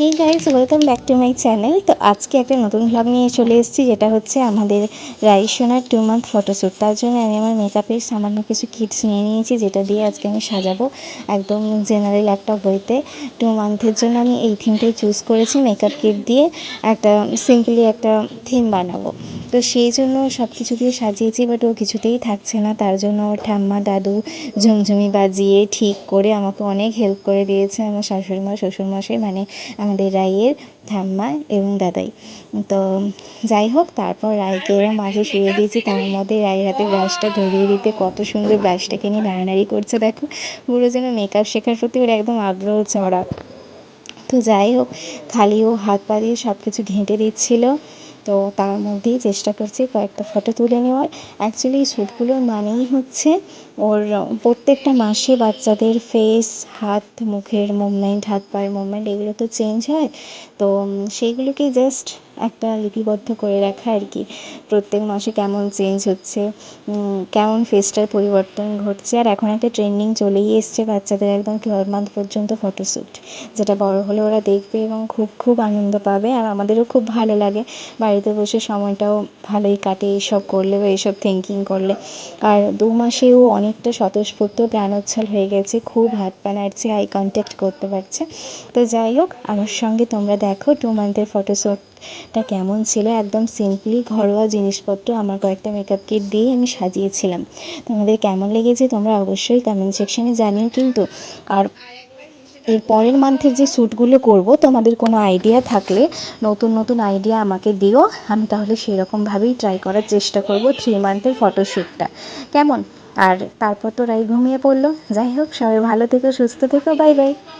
Hey guys welcome back to my channel তো আজকে একটা নতুন ভ্লগ নিয়ে চলে এসেছি, যেটা হচ্ছে আমাদের রাইসোনার টু মান্থ ফটোশ্যুট তার জন্য আমি আমার মেকআপের সামান্য কিছু কিটস নিয়ে নিয়েছি, যেটা দিয়ে আজকে আমি সাজাবো একদম জেনারেল একটা বইতে। টু মান্থের জন্য আমি এই থিমটাই চুজ করেছি মেকআপ কিট দিয়ে একটা সিম্পলি একটা থিম বানাবো। তো সেই জন্য সব কিছু দিয়ে সাজিয়েছি বাট ও কিছুতেই থাকছে না। তার জন্য ওর ঠাম্মা, দাদু ঝুমঝুমি বাজিয়ে ঠিক করে আমাকে অনেক হেল্প করে দিয়েছে আমার শাশুড়ি মা শ্বশুরমশাই মানে আমাদের রায়ের ঠাম্মা এবং দাদাই। তো যাই হোক, তারপর রায়কে এরম মাঝে শুয়ে দিয়েছি, তার মধ্যে রায়ের হাতে ব্রাশটা ধরিয়ে দিতে। কত সুন্দর ব্রাশটাকে নিয়ে নাড়ানাড়ি করছে, দেখো। পুরো যেন মেকআপ শেখার প্রতি ওর একদম আগ্রহ চড়া তো যাই হোক, খালি ও হাত পা দিয়ে সব কিছু ঘেঁটে দিচ্ছিল। তো তার মধ্যেই চেষ্টা করছি কয়েকটা ফটো তুলে নেওয়ার। অ্যাকচুয়ালি এই শ্যুটগুলোর মানেই হচ্ছে ওর প্রত্যেকটা মাসে বাচ্চাদের ফেস হাত, মুখের মুভমেন্ট হাত, পায়ের মুভমেন্ট এগুলো তো চেঞ্জ হয়। তো সেইগুলোকেই জাস্ট একটা লিপিবদ্ধ করে রাখা আর কি। প্রত্যেক মাসে কেমন চেঞ্জ হচ্ছে কেমন ফেসটার পরিবর্তন ঘটছে। আর এখন একটা ট্রেন্ডিং চলেই এসছে বাচ্চাদের একদম টুয়েলভ মান্থ পর্যন্ত ফটোশ্যুট যেটা বড় হলে ওরা দেখবে এবং খুব খুব আনন্দ পাবে। আর আমাদেরও খুব ভালো লাগে। বাড়িতে বসে সময়টাও ভালোই কাটে এইসব করলে বা এইসব থিঙ্কিং করলে। আর দু মাসেও অনেকটা স্বতঃস্ফূর্ত প্রাণোচ্ছল হয়ে গেছে, খুব হাত পা নাড়ছে আই কন্ট্যাক্ট করতে পারছে। তো যাই হোক, আমার সঙ্গে তোমরা দেখো টু মান্থের ফটোশ্যুটটা কেমন ছিল। একদম সিম্পলি ঘরোয়া জিনিসপত্র, আমার কয়েকটা মেকআপ কিট দিয়েই আমি সাজিয়েছিলাম। তোমাদের কেমন লেগেছে তোমরা অবশ্যই কমেন্ট সেকশানে জানিও কিন্তু। আর এর পরের মান্থের যে শ্যুটগুলো করব, তোমাদের কোনো আইডিয়া থাকলে নতুন নতুন আইডিয়া আমাকে দিও। আমি তাহলে সেরকমভাবেই ট্রাই করার চেষ্টা করব থ্রি মান্থের ফটোশ্যুটটা কেমন? আর তারপর তো রাই ঘুমিয়ে পড়ল। যাই হোক, সবাই ভালো থেকো, সুস্থ থেকো বাই বাই